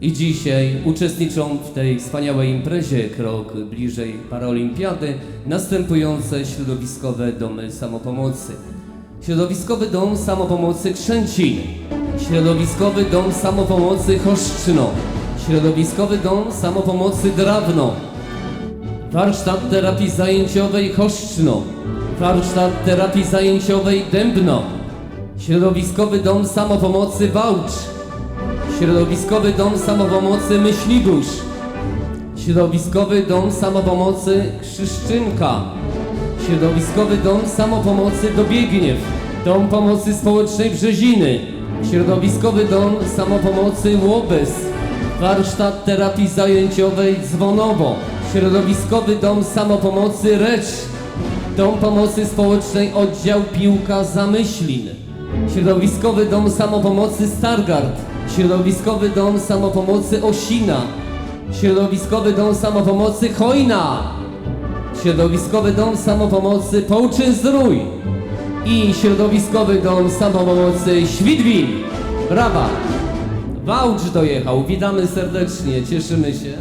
I dzisiaj uczestniczą w tej wspaniałej imprezie krok bliżej Paraolimpiady następujące środowiskowe domy samopomocy. Środowiskowy dom samopomocy Krzęcin, Środowiskowy dom samopomocy Choszczno, Środowiskowy dom samopomocy Drawno, Warsztat terapii zajęciowej Choszczno, Warsztat terapii zajęciowej Dębno, Środowiskowy dom samopomocy Wałcz, Środowiskowy dom samopomocy Myślibórz, Środowiskowy dom samopomocy Krzyszczynka, Środowiskowy dom samopomocy Dobiegniew, Dom Pomocy Społecznej Brzeziny, Środowiskowy dom samopomocy Łobez, Warsztat terapii zajęciowej Dzwonowo, Środowiskowy dom samopomocy Recz, Dom Pomocy Społecznej Oddział Piłka Zamyślin, Środowiskowy Dom Samopomocy Stargard, Środowiskowy Dom Samopomocy Osina, Środowiskowy Dom Samopomocy Chojna, Środowiskowy Dom Samopomocy Połczyn Zdrój i Środowiskowy Dom Samopomocy Świdwin. Brawa! Wałcz dojechał, witamy serdecznie, cieszymy się.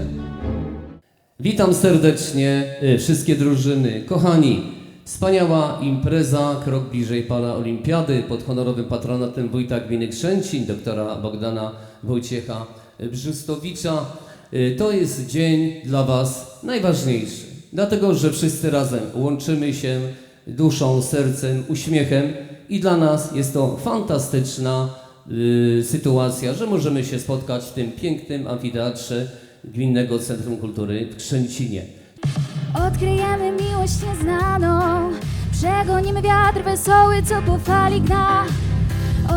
Witam serdecznie y, wszystkie drużyny. Kochani, wspaniała impreza, krok bliżej Paraolimpiady pod honorowym patronatem wójta gminy Krzęcin, doktora Bogdana Wojciecha Brzustowicza. Y, To jest dzień dla Was najważniejszy, dlatego że wszyscy razem łączymy się duszą, sercem, uśmiechem i dla nas jest to fantastyczna y, sytuacja, że możemy się spotkać w tym pięknym amfiteatrze Gminnego Centrum Kultury w Krzęcinie. Odkryjemy miłość nieznaną. Przegonimy wiatr wesoły, co po fali gna.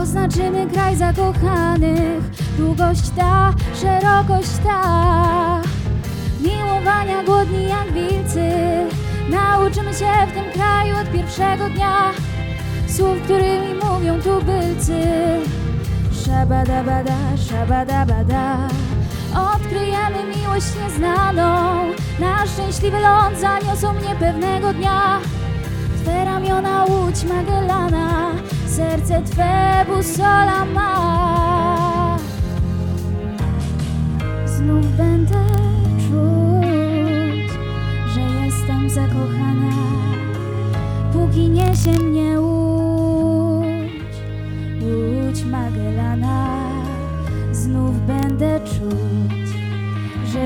Oznaczymy kraj zakochanych. Długość ta, szerokość ta. Miłowania głodni jak wilcy. Nauczymy się w tym kraju od pierwszego dnia. Słów, którymi mówią tubylcy. Szabadabada, szabadabada Odkryjemy miłość nieznaną. Na szczęśliwy ląd zaniosą mnie pewnego dnia. Twe ramiona łódź Magellana Serce Twe busola ma. Znów będę czuć, że jestem zakochana. Póki niesie mnie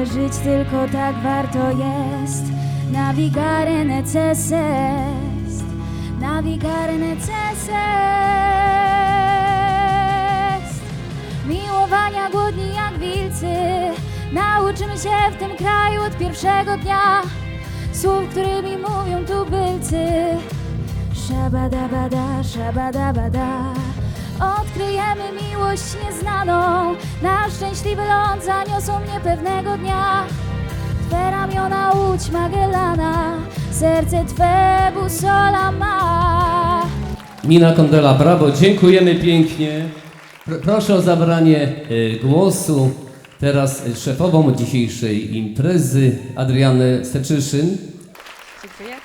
żyć tylko tak warto jest. Navigare necesse est, navigare necesse est Miłowania głodni jak wilcy. Nauczymy się w tym kraju od pierwszego dnia. Słów, którymi mówią tubylcy. Szabadabada, szabadabada Odkryjemy miłość nieznaną Na szczęśliwy ląd zaniosą mnie pewnego dnia Twe ramiona łódź Magellana Serce Twe busola ma Nina Kondela, brawo, dziękujemy pięknie. Pr- Proszę o zabranie y, głosu teraz szefową dzisiejszej imprezy, Adrianę Steczyszyn. Dziękuję.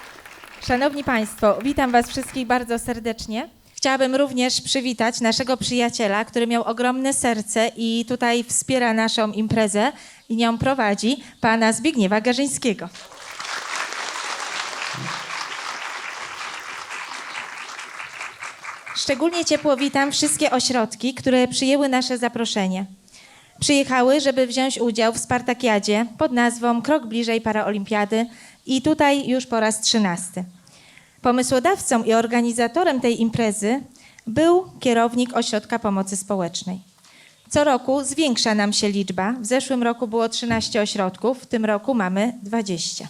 Szanowni Państwo, witam Was wszystkich bardzo serdecznie. Chciałabym również przywitać naszego przyjaciela, który miał ogromne serce i tutaj wspiera naszą imprezę i nią prowadzi, pana Zbigniewa Garzyńskiego. Szczególnie ciepło witam wszystkie ośrodki, które przyjęły nasze zaproszenie. Przyjechały, żeby wziąć udział w Spartakiadzie pod nazwą Krok bliżej Paraolimpiady i tutaj już po raz trzynasty. Pomysłodawcą i organizatorem tej imprezy był kierownik Ośrodka Pomocy Społecznej. Co roku zwiększa nam się liczba. W zeszłym roku było 13 ośrodków, w tym roku mamy 20.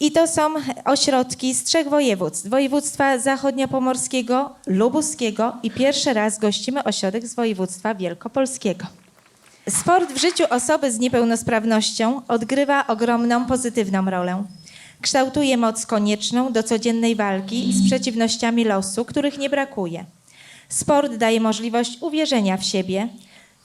I to są ośrodki z trzech województw. Województwa zachodniopomorskiego, lubuskiego i pierwszy raz gościmy ośrodek z województwa wielkopolskiego. Sport w życiu osoby z niepełnosprawnością odgrywa ogromną pozytywną rolę. Kształtuje moc konieczną do codziennej walki z przeciwnościami losu, których nie brakuje. Sport daje możliwość uwierzenia w siebie,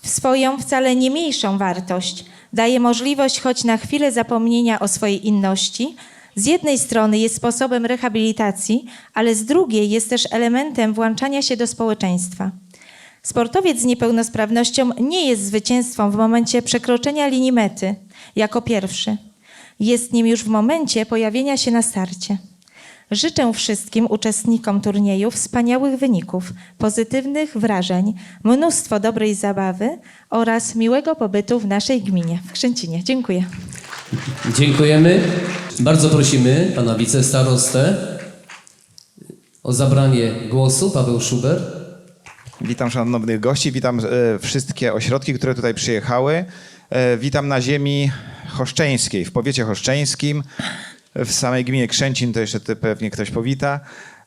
w swoją wcale nie mniejszą wartość. Daje możliwość choć na chwilę zapomnienia o swojej inności. Z jednej strony jest sposobem rehabilitacji, ale z drugiej jest też elementem włączania się do społeczeństwa. Sportowiec z niepełnosprawnością nie jest zwycięzcą w momencie przekroczenia linii mety jako pierwszy. Jest nim już w momencie pojawienia się na starcie. Życzę wszystkim uczestnikom turnieju wspaniałych wyników, pozytywnych wrażeń, mnóstwo dobrej zabawy oraz miłego pobytu w naszej gminie, w Krzęcinie. Dziękuję. Dziękujemy. Bardzo prosimy pana wicestarostę o zabranie głosu. Paweł Szuber. Witam szanownych gości, witam e, wszystkie ośrodki, które tutaj przyjechały. E, witam na ziemi choszczeńskiej, w powiecie choszczeńskim, w samej gminie Krzęcin, to jeszcze ty pewnie ktoś powita.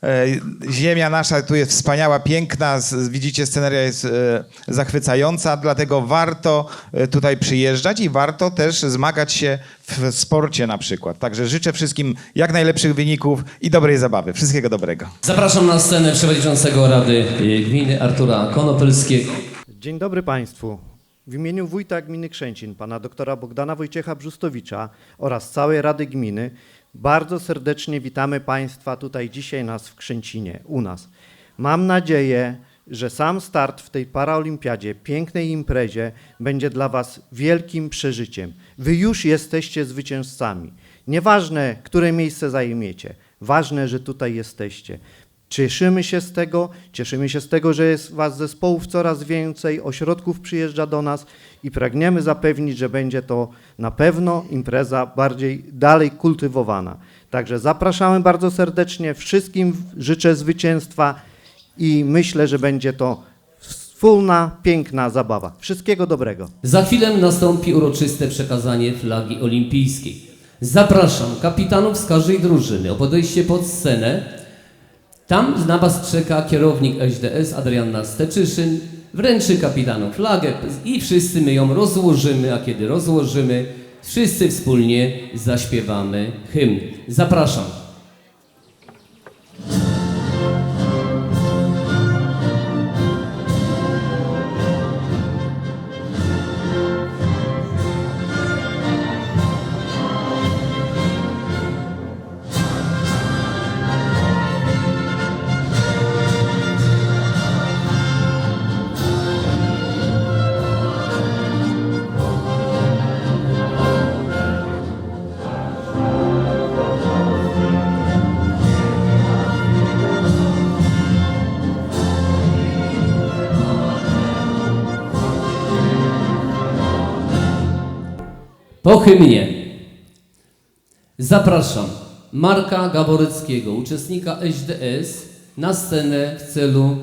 E, ziemia nasza tu jest wspaniała, piękna, widzicie sceneria jest e, zachwycająca, dlatego warto tutaj przyjeżdżać i warto też zmagać się w sporcie na przykład. Także życzę wszystkim jak najlepszych wyników i dobrej zabawy. Wszystkiego dobrego. Zapraszam na scenę przewodniczącego Rady Gminy Artura Konopelskiego. Dzień dobry Państwu. W imieniu wójta gminy Krzęcin, pana doktora Bogdana Wojciecha Brzustowicza oraz całej Rady Gminy bardzo serdecznie witamy Państwa tutaj dzisiaj nas w Krzęcinie, u nas. Mam nadzieję, że sam start w tej paraolimpiadzie, pięknej imprezie będzie dla Was wielkim przeżyciem. Wy już jesteście zwycięzcami. Nieważne, które miejsce zajmiecie, ważne, że tutaj jesteście. Cieszymy się z tego, cieszymy się z tego, że jest Was zespołów coraz więcej, ośrodków przyjeżdża do nas i pragniemy zapewnić, że będzie to na pewno impreza bardziej dalej kultywowana. Także zapraszamy bardzo serdecznie, wszystkim życzę zwycięstwa i myślę, że będzie to wspólna, piękna zabawa. Wszystkiego dobrego. Za chwilę nastąpi uroczyste przekazanie flagi olimpijskiej. Zapraszam kapitanów z każdej drużyny o podejście pod scenę. Tam na Was czeka kierownik SDS Adrianna Steczyszyn, wręczy kapitanom flagę i wszyscy my ją rozłożymy, a kiedy rozłożymy, wszyscy wspólnie zaśpiewamy hymn. Zapraszam. Po hymnie zapraszam Marka Gaboreckiego, uczestnika SDS, na scenę w celu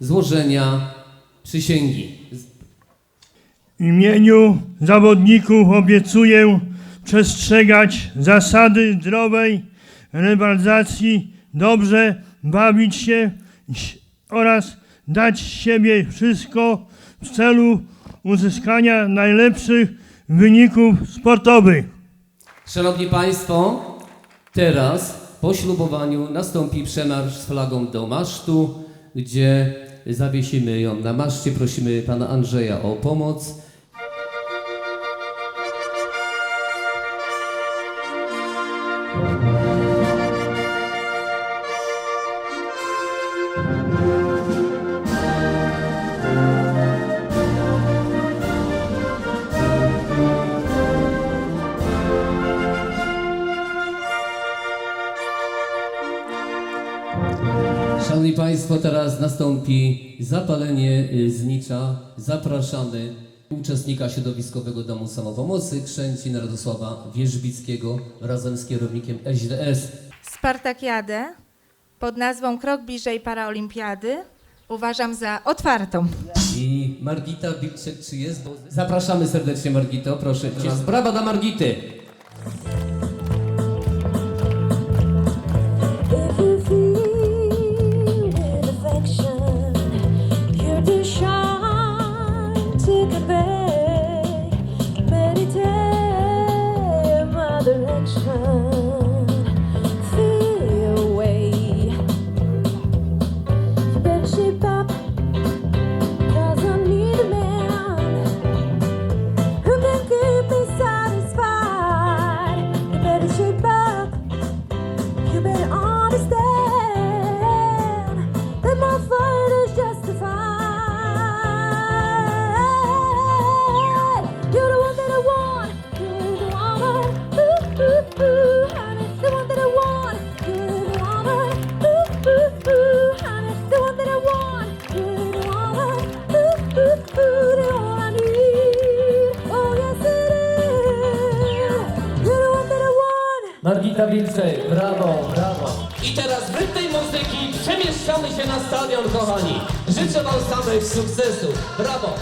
złożenia przysięgi. W imieniu zawodników obiecuję przestrzegać zasady zdrowej rywalizacji, dobrze bawić się oraz dać siebie wszystko w celu uzyskania najlepszych wyników sportowych. Szanowni Państwo, teraz po ślubowaniu nastąpi przemarsz z flagą do masztu, gdzie zawiesimy ją na maszcie. Prosimy Pana Andrzeja o pomoc. Zapalenie y, znicza. Zapraszamy uczestnika Środowiskowego Domu Samopomocy Krzęcin Radosława Wierzbickiego razem z kierownikiem SDS. Spartakiadę pod nazwą Krok bliżej Paraolimpiady uważam za otwartą. I Margita Wilczek, czy jest? Zapraszamy serdecznie Margito, proszę. Brawa dla Margity. Samych sukcesów. Brawo,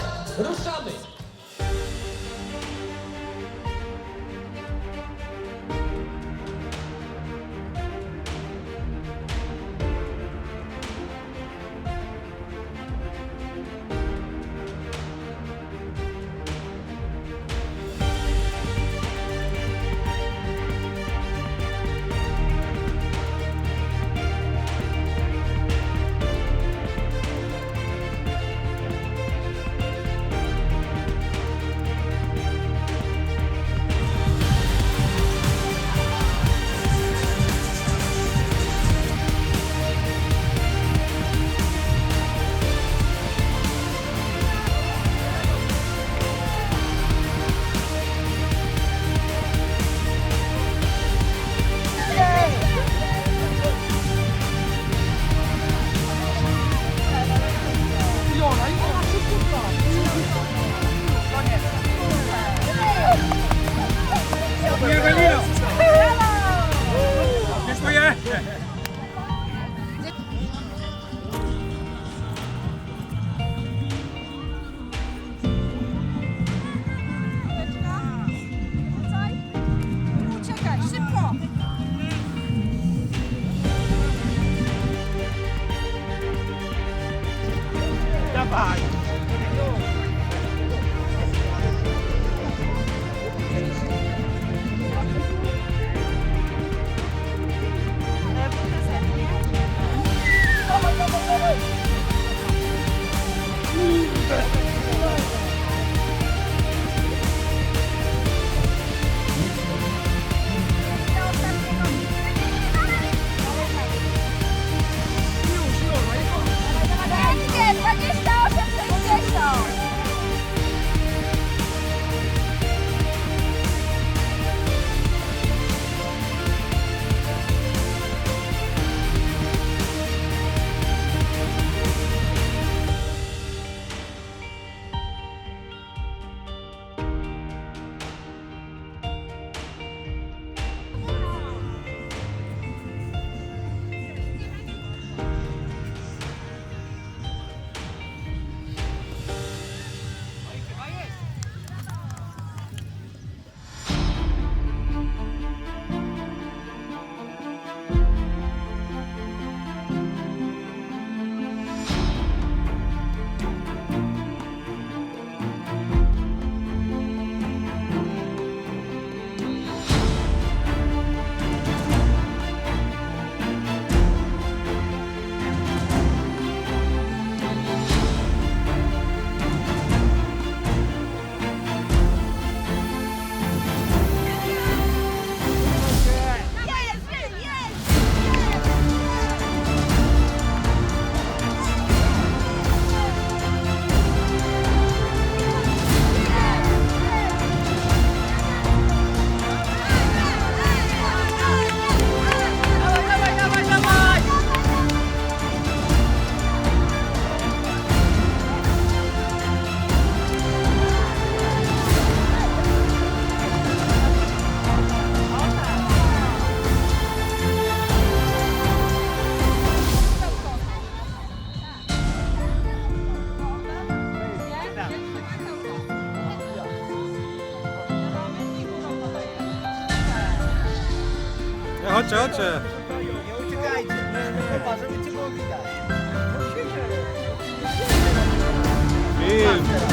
Chodźcie, chodźcie. Film.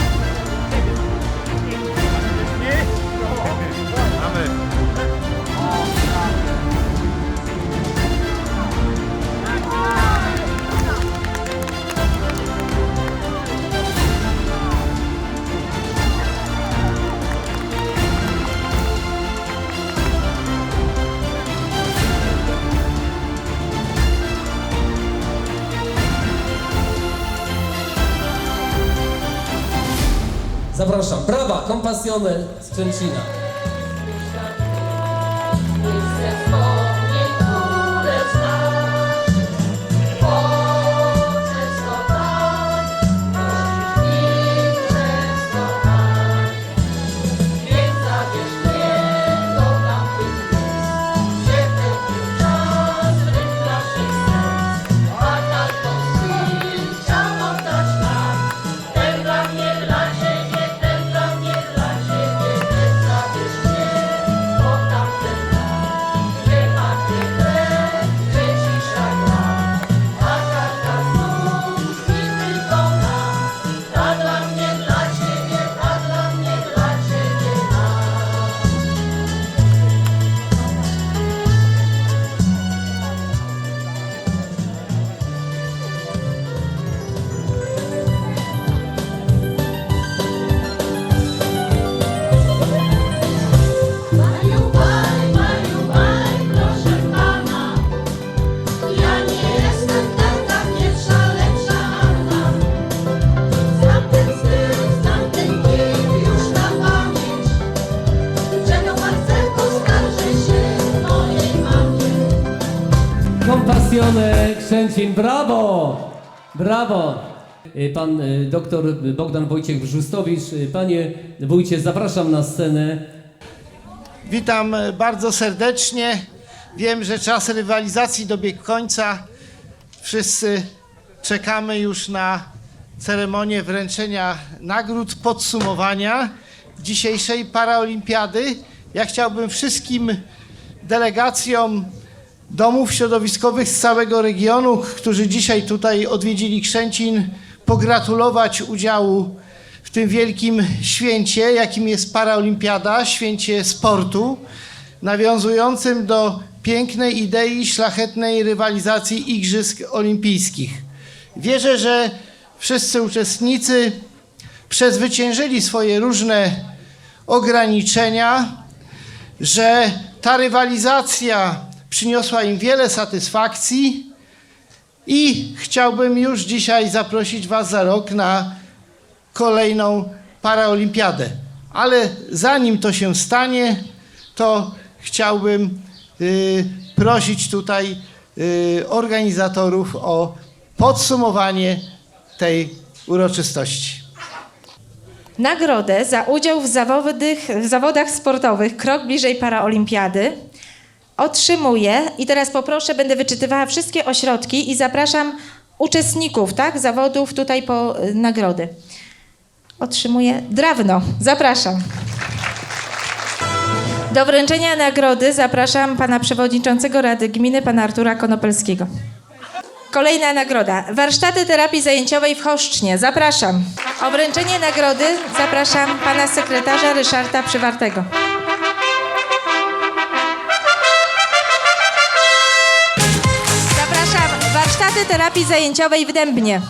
Zapraszam. Brawa, kompasjone z Trzęcina. Krzęcin, brawo! Brawo! Y, Pan y, doktor Bogdan Wojciech Brzustowicz. Y, Panie wójcie, zapraszam na scenę. Witam bardzo serdecznie. Wiem, że czas rywalizacji dobiegł końca. Wszyscy czekamy już na ceremonię wręczenia nagród, podsumowania dzisiejszej paraolimpiady. Ja chciałbym wszystkim delegacjom domów środowiskowych z całego regionu, którzy dzisiaj tutaj odwiedzili Krzęcin, pogratulować udziału w tym wielkim święcie, jakim jest paraolimpiada, święcie sportu, nawiązującym do pięknej idei szlachetnej rywalizacji Igrzysk Olimpijskich. Wierzę, że wszyscy uczestnicy przezwyciężyli swoje różne ograniczenia, że ta rywalizacja przyniosła im wiele satysfakcji i chciałbym już dzisiaj zaprosić Was za rok na kolejną paraolimpiadę. Ale zanim to się stanie, to chciałbym y, prosić tutaj y, organizatorów o podsumowanie tej uroczystości. Nagrodę za udział w, zawodych, w zawodach sportowych Krok bliżej paraolimpiady otrzymuje i teraz poproszę, będę wyczytywała wszystkie ośrodki i zapraszam uczestników tak, zawodów tutaj po y, nagrody. Otrzymuje Drawno. Zapraszam. Do wręczenia nagrody zapraszam pana przewodniczącego Rady Gminy, pana Artura Konopelskiego. Kolejna nagroda. Warsztaty terapii zajęciowej w Choszcznie. Zapraszam. O wręczenie nagrody zapraszam pana sekretarza Ryszarda Przywartego. Warsztaty terapii zajęciowej w Dębnie.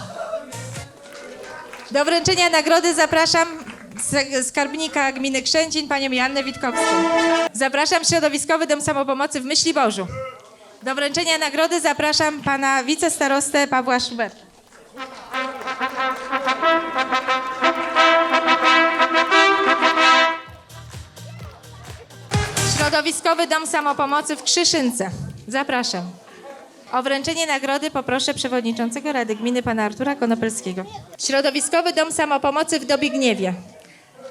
Do wręczenia nagrody zapraszam skarbnika gminy Krzęcin, panią Joannę Witkowską. Zapraszam Środowiskowy Dom Samopomocy w Myśliborzu. Do wręczenia nagrody zapraszam pana wicestarostę Pawła Schubert. Środowiskowy Dom Samopomocy w Krzyszynce. Zapraszam. O wręczenie nagrody poproszę przewodniczącego Rady Gminy pana Artura Konopelskiego. Środowiskowy Dom Samopomocy w Dobigniewie.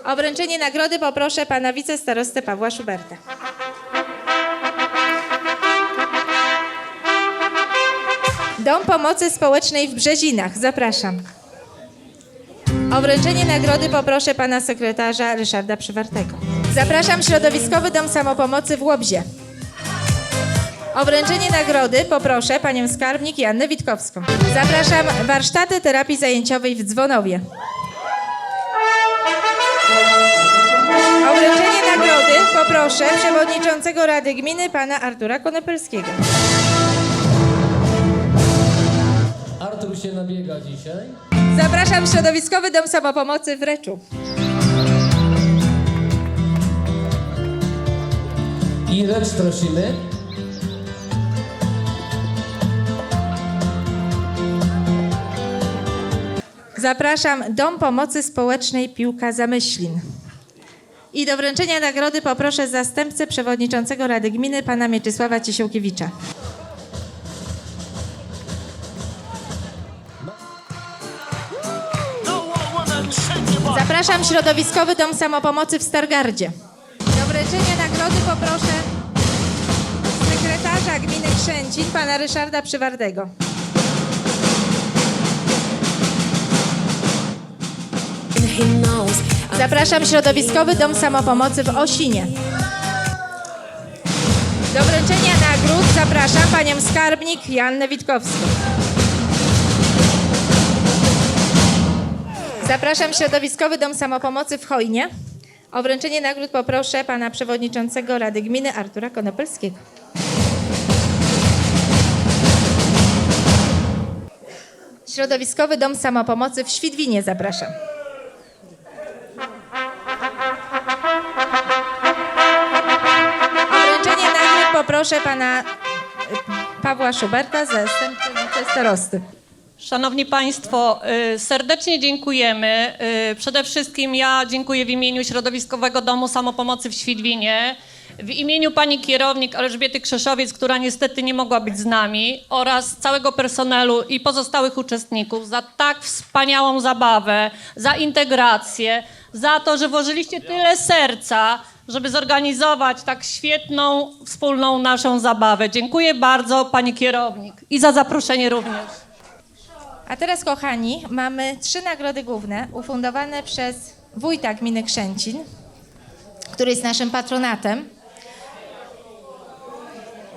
O wręczenie nagrody poproszę pana wicestarostę Pawła Szuberta. Dom Pomocy Społecznej w Brzezinach. Zapraszam. O wręczenie nagrody poproszę pana sekretarza Ryszarda Przywartego. Zapraszam Środowiskowy Dom Samopomocy w Łobzie. O wręczenie nagrody poproszę panią skarbnik Jannę Witkowską. Zapraszam warsztaty terapii zajęciowej w Dzwonowie. O wręczenie nagrody poproszę przewodniczącego Rady Gminy pana Artura Konopelskiego. Artur się nabiega dzisiaj. Zapraszam Środowiskowy Dom Samopomocy w Reczu. I Recz prosimy. Zapraszam Dom Pomocy Społecznej Piłka Zamyślin. I do wręczenia nagrody poproszę zastępcę przewodniczącego Rady Gminy pana Mieczysława Ciesiłkiewicza. Zapraszam Środowiskowy Dom Samopomocy w Stargardzie. Do wręczenia nagrody poproszę sekretarza gminy Krzęcin pana Ryszarda Przywardego. Zapraszam Środowiskowy Dom Samopomocy w Osinie. Do wręczenia nagród zapraszam panią skarbnik Jannę Witkowską. Zapraszam Środowiskowy Dom Samopomocy w Chojnie. O wręczenie nagród poproszę pana przewodniczącego Rady Gminy Artura Konopelskiego. Środowiskowy Dom Samopomocy w Świdwinie zapraszam. Poproszę pana y, Pawła Szuberta, zastępcę starosty. Szanowni Państwo, y, serdecznie dziękujemy. Y, Przede wszystkim ja dziękuję w imieniu Środowiskowego Domu Samopomocy w Świdwinie. w imieniu pani kierownik Elżbiety Krzeszowiec, która niestety nie mogła być z nami, oraz całego personelu i pozostałych uczestników za tak wspaniałą zabawę, za integrację, za to, że włożyliście tyle serca, żeby zorganizować tak świetną, wspólną naszą zabawę. Dziękuję bardzo pani kierownik i za zaproszenie również. A teraz, kochani, mamy trzy nagrody główne ufundowane przez wójta gminy Krzęcin, który jest naszym patronatem.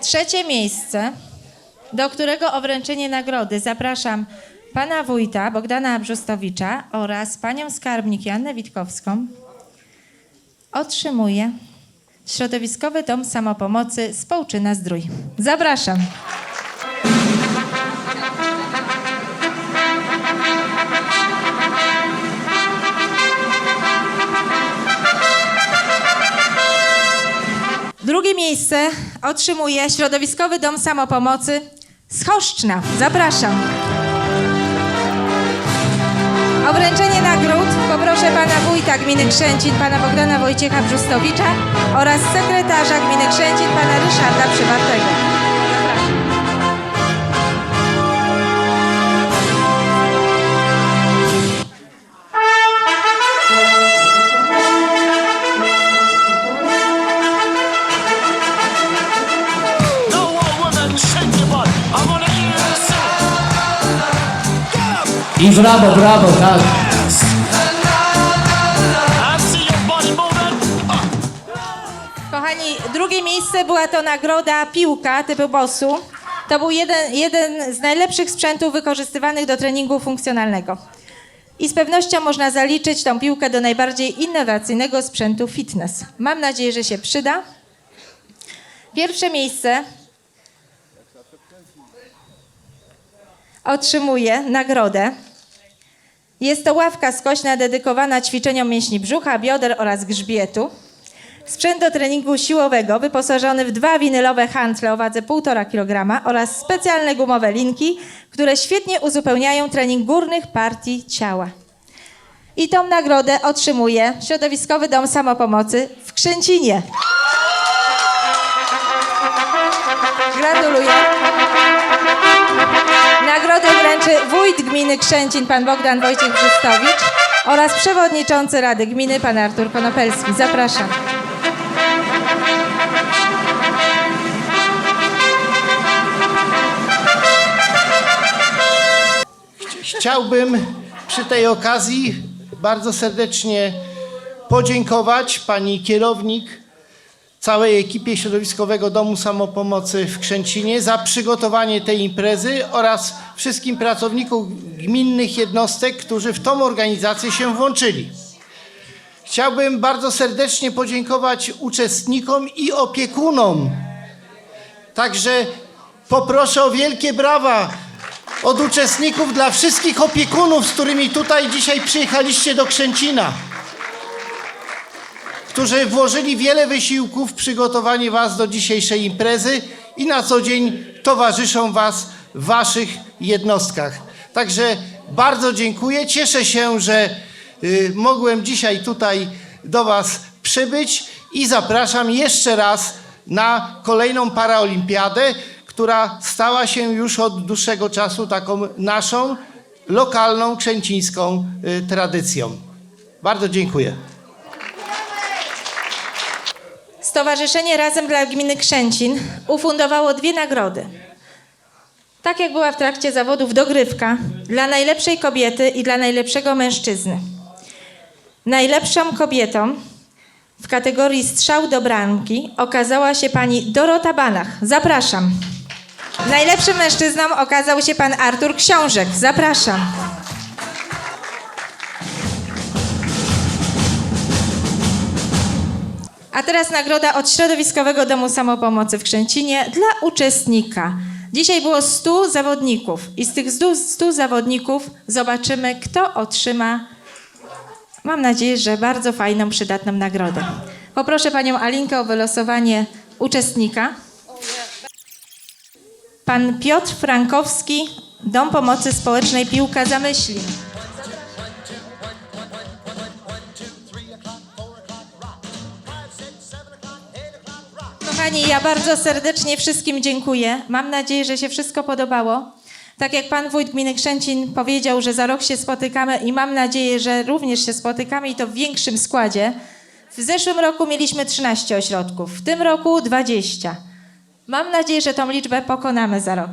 Trzecie miejsce, do którego o wręczenie nagrody zapraszam pana wójta Bogdana Brzustowicza oraz panią skarbnik Joannę Witkowską, otrzymuje Środowiskowy Dom Samopomocy Społczyna Zdrój. Zapraszam. Drugie miejsce otrzymuje Środowiskowy Dom Samopomocy z Choszczna. Zapraszam. O wręczenie nagród poproszę pana wójta gminy Krzęcin, pana Bogdana Wojciecha Brzustowicza oraz sekretarza gminy Krzęcin, pana Ryszarda Przywartego. Brawo, brawo, tak. Kochani, drugie miejsce była to nagroda piłka typu BOSU. To był jeden, jeden z najlepszych sprzętów wykorzystywanych do treningu funkcjonalnego. I z pewnością można zaliczyć tą piłkę do najbardziej innowacyjnego sprzętu fitness. Mam nadzieję, że się przyda. Pierwsze miejsce otrzymuje nagrodę. Jest to ławka skośna dedykowana ćwiczeniom mięśni brzucha, bioder oraz grzbietu. Sprzęt do treningu siłowego wyposażony w dwa winylowe hantle o wadze 1,5 kg oraz specjalne gumowe linki, które świetnie uzupełniają trening górnych partii ciała. I tą nagrodę otrzymuje Środowiskowy Dom Samopomocy w Krzęcinie. Gratuluję. Wręczy wójt gminy Krzęcin, pan Bogdan Wojciech Brzustowicz oraz przewodniczący Rady Gminy, pan Artur Konopelski. Zapraszam. Chciałbym przy tej okazji bardzo serdecznie podziękować pani kierownik, całej ekipie Środowiskowego Domu Samopomocy w Krzęcinie za przygotowanie tej imprezy oraz wszystkim pracownikom gminnych jednostek, którzy w tą organizację się włączyli. Chciałbym bardzo serdecznie podziękować uczestnikom i opiekunom. Także poproszę o wielkie brawa od uczestników dla wszystkich opiekunów, z którymi tutaj dzisiaj przyjechaliście do Krzęcina, którzy włożyli wiele wysiłków w przygotowanie Was do dzisiejszej imprezy i na co dzień towarzyszą Was w Waszych jednostkach. Także bardzo dziękuję. Cieszę się, że y, mogłem dzisiaj tutaj do Was przybyć i zapraszam jeszcze raz na kolejną paraolimpiadę, która stała się już od dłuższego czasu taką naszą lokalną, krzęcińską y, tradycją. Bardzo dziękuję. Stowarzyszenie Razem dla Gminy Krzęcin ufundowało dwie nagrody. Tak jak była w trakcie zawodów dogrywka dla najlepszej kobiety i dla najlepszego mężczyzny. Najlepszą kobietą w kategorii strzał do bramki okazała się pani Dorota Banach. Zapraszam. Najlepszym mężczyzną okazał się pan Artur Książek. Zapraszam. A teraz nagroda od Środowiskowego Domu Samopomocy w Krzęcinie dla uczestnika. Dzisiaj było 100 zawodników i z tych 100, 100 zawodników zobaczymy, kto otrzyma, mam nadzieję, że bardzo fajną, przydatną nagrodę. Poproszę panią Alinkę o wylosowanie uczestnika. Pan Piotr Frankowski, Dom Pomocy Społecznej Piłka Zamyślin. Kochani, ja bardzo serdecznie wszystkim dziękuję. Mam nadzieję, że się wszystko podobało. Tak jak pan wójt gminy Krzęcin powiedział, że za rok się spotykamy i mam nadzieję, że również się spotykamy i to w większym składzie. W zeszłym roku mieliśmy 13 ośrodków, w tym roku 20. Mam nadzieję, że tą liczbę pokonamy za rok.